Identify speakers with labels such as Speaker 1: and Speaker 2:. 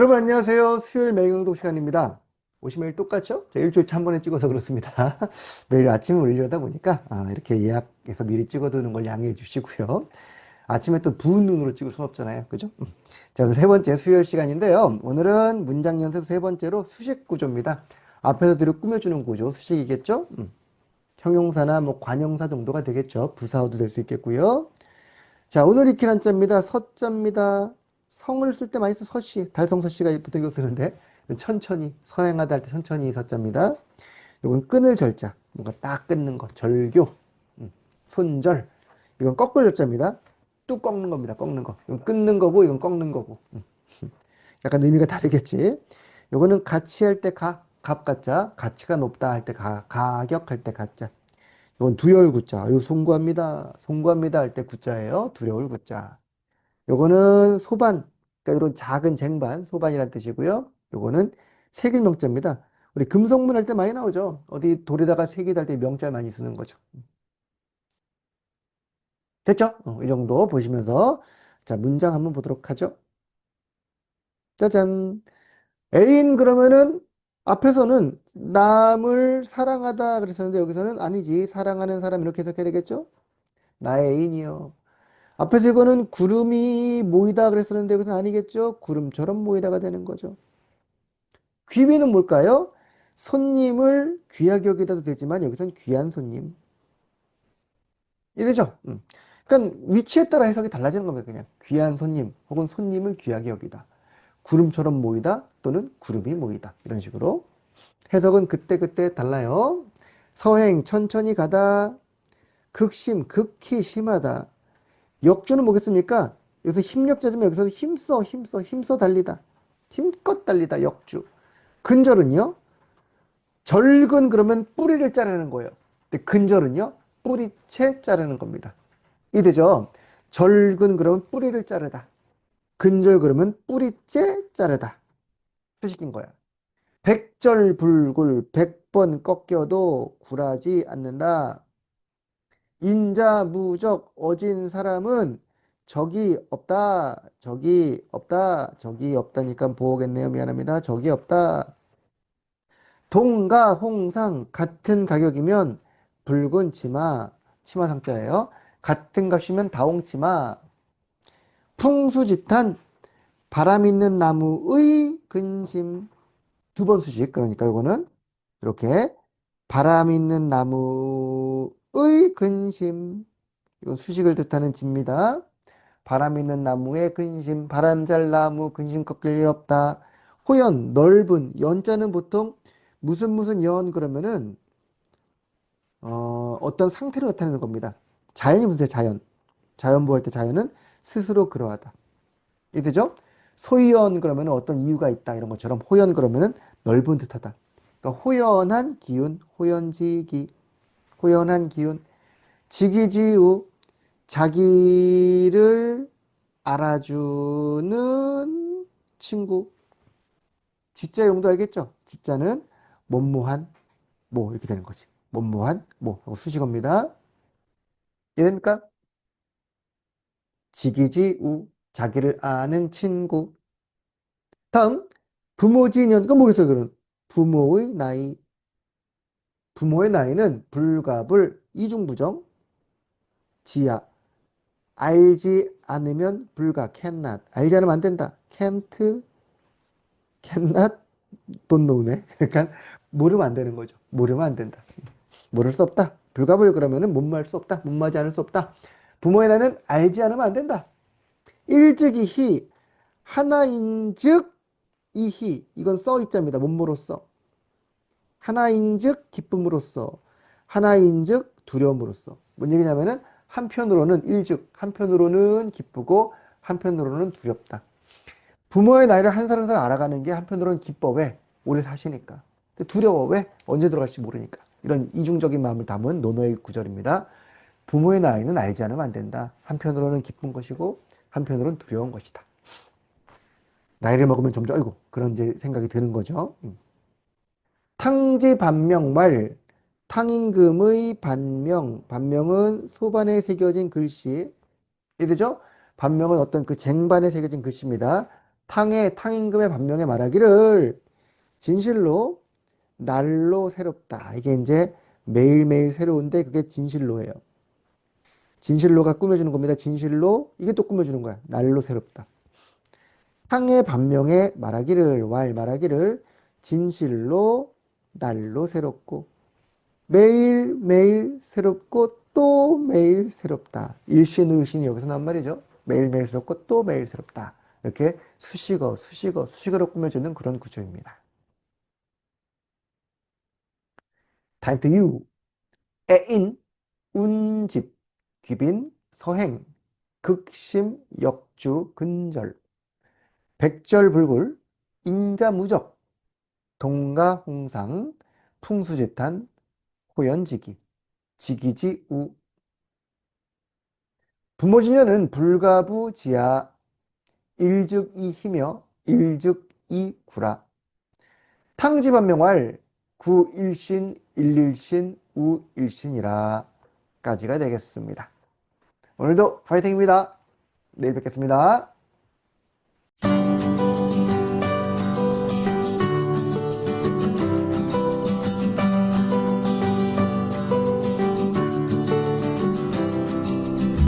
Speaker 1: 여러분 안녕하세요. 수요일 매일경독 시간입니다. 오시 매일 똑같죠? 저 일주일에 한 번에 찍어서 그렇습니다. 매일 아침에 올리려다 보니까 아, 이렇게 예약해서 미리 찍어두는 걸 양해해 주시고요. 아침에 또 부은 눈으로 찍을 순 없잖아요. 그죠? 음. 자, 오늘 세 번째 수요일 시간인데요. 오늘은 문장 연습 세 번째로 수식 구조입니다. 앞에서 뒤로 꾸며주는 구조, 수식이겠죠? 음. 형용사나 뭐 관형사 정도가 되겠죠. 부사어도 될 수 있겠고요. 자, 오늘 익힌 한자입니다. 서자입니다. 성을 쓸 때 많이 써 서씨, 달성서씨가 보통 이거 쓰는데 천천히 서행하다 할 때 천천히 서자입니다. 이건 끊을 절자, 뭔가 딱 끊는 거, 절교, 음, 손절. 이건 꺾을 절자입니다. 뚝 꺾는 겁니다. 꺾는 거. 이건 끊는 거고, 이건 꺾는 거고. 음. 약간 의미가 다르겠지. 이거는 같이 할 때 가, 갑 가자, 가치가 높다 할 때 가, 가격할 때 가자. 이건 두려울 구자. 이거 송구합니다. 송구합니다 할 때 구자예요. 두려울 구자. 요거는 소반, 그러니까 이런 작은 쟁반, 소반이란 뜻이고요. 요거는 색일 명자입니다. 우리 금속문 할 때 많이 나오죠. 어디 돌에다가 색이 달 때 명자 많이 쓰는 거죠. 됐죠? 어, 이 정도 보시면서 자 문장 한번 보도록 하죠. 짜잔. 애인 그러면은 앞에서는 남을 사랑하다 그랬었는데 여기서는 아니지 사랑하는 사람 이렇게 해석해야 되겠죠? 나의 애인이요. 앞에서 이거는 구름이 모이다 그랬었는데 여기서 아니겠죠? 구름처럼 모이다가 되는 거죠. 귀비는 뭘까요? 손님을 귀하게 여기다도 되지만 여기서는 귀한 손님. 이래죠? 음. 그러니까 위치에 따라 해석이 달라지는 겁니다. 그냥 귀한 손님 혹은 손님을 귀하게 여기다. 구름처럼 모이다 또는 구름이 모이다. 이런 식으로 해석은 그때그때 달라요. 서행 천천히 가다. 극심 극히 심하다. 역주는 뭐겠습니까? 여기서 힘력자지만 여기서 힘써, 힘써, 힘써 달리다. 힘껏 달리다, 역주. 근절은요? 절근 그러면 뿌리를 자르는 거예요. 근데 근절은요? 뿌리채 자르는 겁니다. 이 되죠? 절근 그러면 뿌리를 자르다. 근절 그러면 뿌리째 자르다. 수식인 거야. 백절불굴, 백번 꺾여도 굴하지 않는다. 인자무적 어진 사람은 적이 없다. 적이 없다. 적이 없다니까 보겠네요. 미안합니다. 적이 없다. 동가 홍상 같은 가격이면 붉은 치마 치마 상자예요. 같은 값이면 다홍치마 풍수지탄 바람 있는 나무의 근심 두 번 수식 그러니까 이거는 이렇게 바람 있는 나무 의 근심 이건 수식을 뜻하는 집니다. 바람 있는 나무의 근심, 바람 잘 나무, 근심 꺾일 일 없다. 호연, 넓은, 연자는 보통 무슨 무슨 연 그러면은 어, 어떤 상태를 나타내는 겁니다. 자연이 무슨 자연? 자연부 할때 자연은 스스로 그러하다. 이되죠? 소연 그러면 어떤 이유가 있다 이런 것처럼 호연 그러면은 넓은 듯하다. 그러니까 호연한 기운, 호연지기. 호연한 기운, 지기지우, 자기를 알아주는 친구. 지자 용도 알겠죠? 지자는 못모한, 뭐 이렇게 되는 거지. 못모한, 뭐 하고 수식어입니다. 이해됩니까? 지기지우, 자기를 아는 친구. 다음, 부모지년, 그 뭐겠어요, 그런? 부모의 나이. 부모의 나이는 불가불 이중부정. 지야 알지 않으면 불가 cannot. 알지 않으면 안 된다. can't cannot? Don't know네. 그러니까 모르면 안 되는 거죠. 모르면 안 된다. 모를 수 없다. 불가불 그러면은 못말 수 없다. 못마지 않을 수 없다. 부모의 나이는 알지 않으면 안 된다. 일즉이히 하나인즉 이히. 이건 써있자입니다. 몸모로써 하나인즉 기쁨으로써 하나인즉 두려움으로써 뭔 얘기냐면은 한편으로는 일즉 한편으로는 기쁘고 한편으로는 두렵다. 부모의 나이를 한 살 한 살 알아가는 게 한편으로는 기뻐 왜? 오래 사시니까. 두려워 왜? 언제 들어갈지 모르니까. 이런 이중적인 마음을 담은 노노의 구절입니다. 부모의 나이는 알지 않으면 안 된다. 한편으로는 기쁜 것이고 한편으로는 두려운 것이다. 나이를 먹으면 점점 아이고 그런 이제 생각이 드는 거죠. 음. 탕지 반명말 탕임금의 반명 반명은 소반에 새겨진 글씨 이되죠? 반명은 어떤 그 쟁반에 새겨진 글씨입니다. 탕의 탕임금의 반명에 말하기를 진실로 날로 새롭다. 이게 이제 매일매일 새로운데 그게 진실로예요. 진실로가 꾸며주는 겁니다. 진실로 이게 또 꾸며주는 거야. 날로 새롭다. 탕의 반명에 말하기를 왈 말하기를 진실로 날로 새롭고 매일 매일 새롭고 또 매일 새롭다. 일신 의신이 여기서 나온 말이죠. 매일 매일 새롭고 또 매일 새롭다. 이렇게 수식어 수식어 수식어로 꾸며주는 그런 구조입니다. time to you. 애인, 운집, 귀빈, 서행, 극심, 역주, 근절, 백절불굴, 인자무적, 동가홍상, 풍수재탄, 호연지기, 지기지우. 부모지녀는 불가부지야, 일즉이히며 일즉이구라. 탕지반명할 구일신, 일일신, 우일신이라 까지가 되겠습니다. 오늘도 파이팅입니다. 내일 뵙겠습니다.